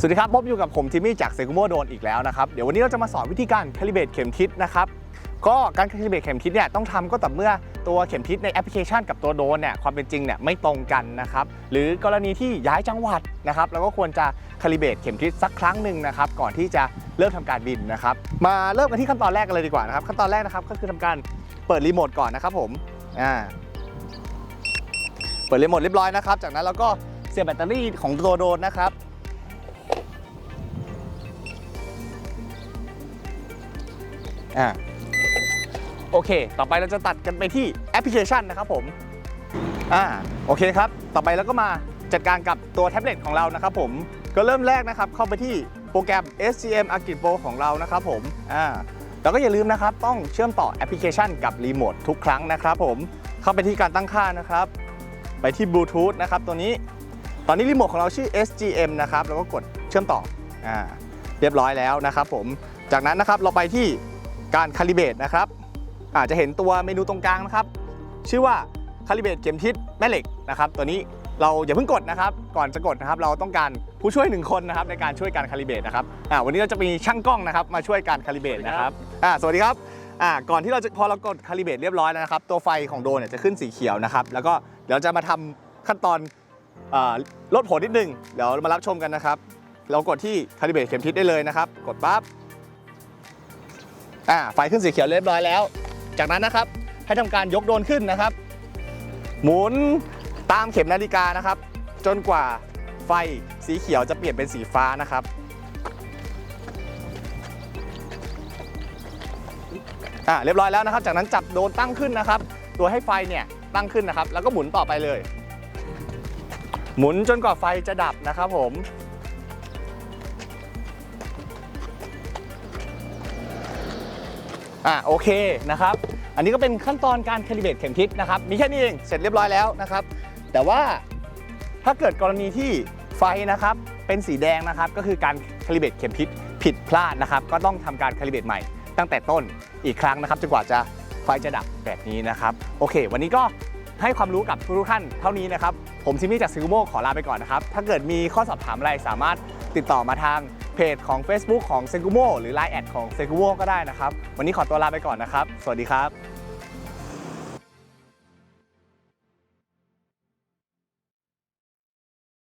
สวัสดีครับพบอยู่กับผมทิมมี่จากเซกุโมโดนอีกแล้วนะครับเดี๋ยววันนี้เราจะมาสอนวิธีการคาลิเบตเข็มทิศนะครับก็การคาลิเบตเข็มทิศเนี่ยต้องทำก็ต่อเมื่อตัวเข็มทิศในแอปพลิเคชันกับตัวโดนเนี่ยความเป็นจริงเนี่ยไม่ตรงกันนะครับหรือกรณีที่ย้ายจังหวัดนะครับเราก็ควรจะคาลิเบตเข็มทิศสักครั้งหนึ่งนะครับก่อนที่จะเริ่มทำการบินนะครับมาเริ่มกันที่ขั้นตอนแรกกันเลยดีกว่านะครับขั้นตอนแรกนะครับก็คือทำการเปิดรีโมทก่อนนะครับผมอ่าเปิดรีโมทเรียบร้อยนะครับจากนั้นเราก็เสียบแบตเตอรี่ของตัวโดนนะครับ อ่าโอเค ต่อไปเราจะตัดกันไปที่แอปพลิเคชันนะครับผมอ่าโอเคครับ ต่อไปเราก็มาจัดการกับตัวแท็บเล็ตของเรานะครับผมก็เริ่มแรกนะครับ เข้าไปที่โปรแกรม SCM a r c i Pro ของเรานะครับผมอ่าแล้วก็อย่าลืมนะครับ ต้องเชื่อมต่อแอปพลิเคชันกับรีโมททุกครั้งนะครับผมเข้าไปที่การตั้งค่านะครับ ไปที่บลูทูธนะครับตัวนี้ ตอนนี้รีโมทของเราชื่อ SGM นะครับแล้วก็กดเชื่อมต่ออ่าเรียบร้อยแล้วนะครับผมจากนั้นนะครับเราไปที่ การคาลิเบตนะครับ อาจจะเห็นตัวเมนูตรงกลางนะครับ ชื่อว่าคาลิเบตเข็มทิศแม่เหล็กนะครับ ตัวนี้เราอย่าเพิ่งกดนะครับ ก่อนจะกดนะครับ เราต้องการผู้ช่วยหนึ่งคนนะครับในการช่วยการคาลิเบตนะครับอ่าวันนี้เราจะมีช่างกล้องนะครับมาช่วยการคาลิเบตนะครับอ่าสวัสดีครับอ่าก่อนที่เราจะพอเรากดคาลิเบตเรียบร้อยแล้วนะครับ ตัวไฟของโดรนเนี่ยจะขึ้นสีเขียวนะครับ แล้วก็เดี๋ยวจะมาทำขั้นตอนอ่าลดผลนิดนึง เดี๋ยวมารับชมกันนะครับ เรากดที่คาลิเบตเข็มทิศได้เลยนะครับ กดปั๊บ อ่าไฟขึ้นสีเขียวเรียบร้อยแล้ว จากนั้นนะครับให้ทำการยกโดรนขึ้นนะครับ หมุนตามเข็มนาฬิกานะครับ จนกว่าไฟสีเขียวจะเปลี่ยนเป็นสีฟ้านะครับ อ่าเรียบร้อยแล้วนะครับ จากนั้นจับโดรนตั้งขึ้นนะครับโดยให้ไฟเนี่ยตั้งขึ้นนะครับ แล้วก็หมุนต่อไปเลย หมุนจนกว่าไฟจะดับนะครับผม อะโอเคนะครับ อันนี้ก็เป็นขั้นตอนการคาลิเบตเข็มทิศนะครับ มีแค่นี้เอง เสร็จเรียบร้อยแล้วนะครับ แต่ว่าถ้าเกิดกรณีที่ไฟนะครับเป็นสีแดงนะครับ ก็คือการคาลิเบตเข็มทิศผิดพลาดนะครับ ก็ต้องทำการคาลิเบตใหม่ ตั้งแต่ต้นอีกครั้งนะครับจนกว่าจะไฟจะดับแบบนี้นะครับ โอเค วันนี้ก็ให้ความรู้กับทุกท่านเท่านี้นะครับ ผมซิมี่จากซิโมขอลาไปก่อนนะครับ ถ้าเกิดมีข้อสอบถามอะไรสามารถติดต่อมาทาง เพจของ Facebook ของเซกุโมหรือ Line แอดของเซกุโมก็ได้นะครับ วันนี้ขอตัวลาไปก่อนนะครับ สวัสดีครับ